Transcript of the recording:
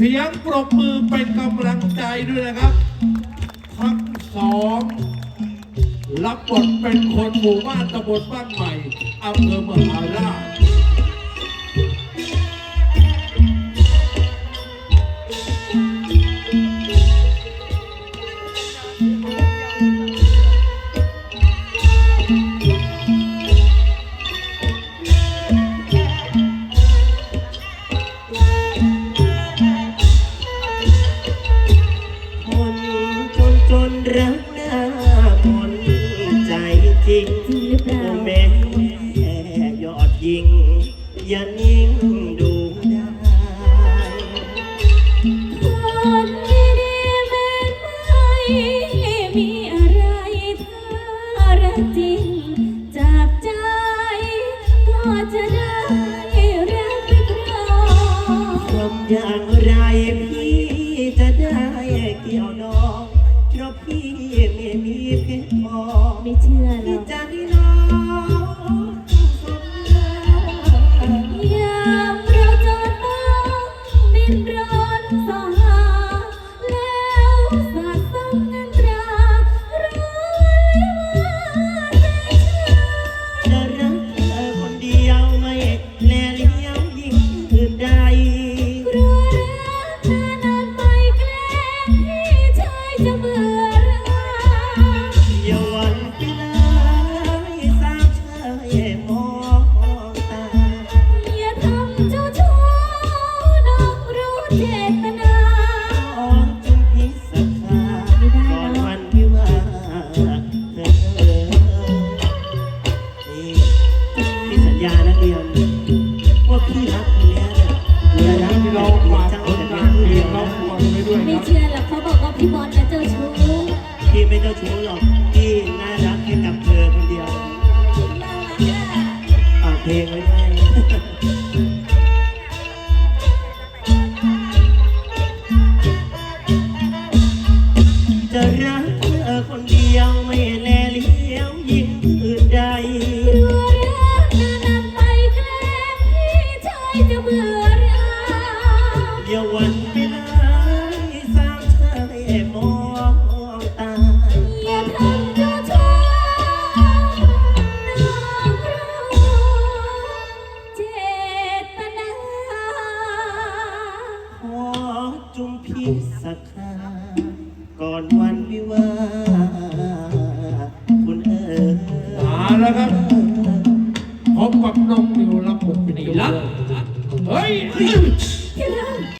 เสียงปรบมือเป็นกำลังใจด้วยนะครับ ทั้งสอง รับบทเป็นคนหมู่บ้านตำบลบ้านใหม่อำเภอมหาราช จนรักหน้ามนใจจริงจริงหรือเปล่าแม่ยอดยิง อย่านิ่งดูได้คนดีๆแม้ไม่มีอะไรถ้ารักจริง จากใจก็จะได้รักไม่ครองทำอย่างไร ม่เชื่อหรที่อกใจน้อง ที่เราฝากผลงานเพลงเราควรไปด้วยไม่ครับ เชื่อหรอกเขาบอกว่าพี่บอลนะเจ้าชู้พี่ไม่เจ้าชู้หรอกพี่น่ารักแค่กับเธอคนเดียวน่ารักอะฝากเพลงไว้ด้จะรักเธอคนเดียวไม่ มองตาอย่าทำเจ้าชู้น้องรู้เจตนาขอจุมพิสักคราก่อนวันวิวาคุณเอ๋ยมาแล้วครับพบกับน้องนิวรับบทเป็นนิวเฮ้ย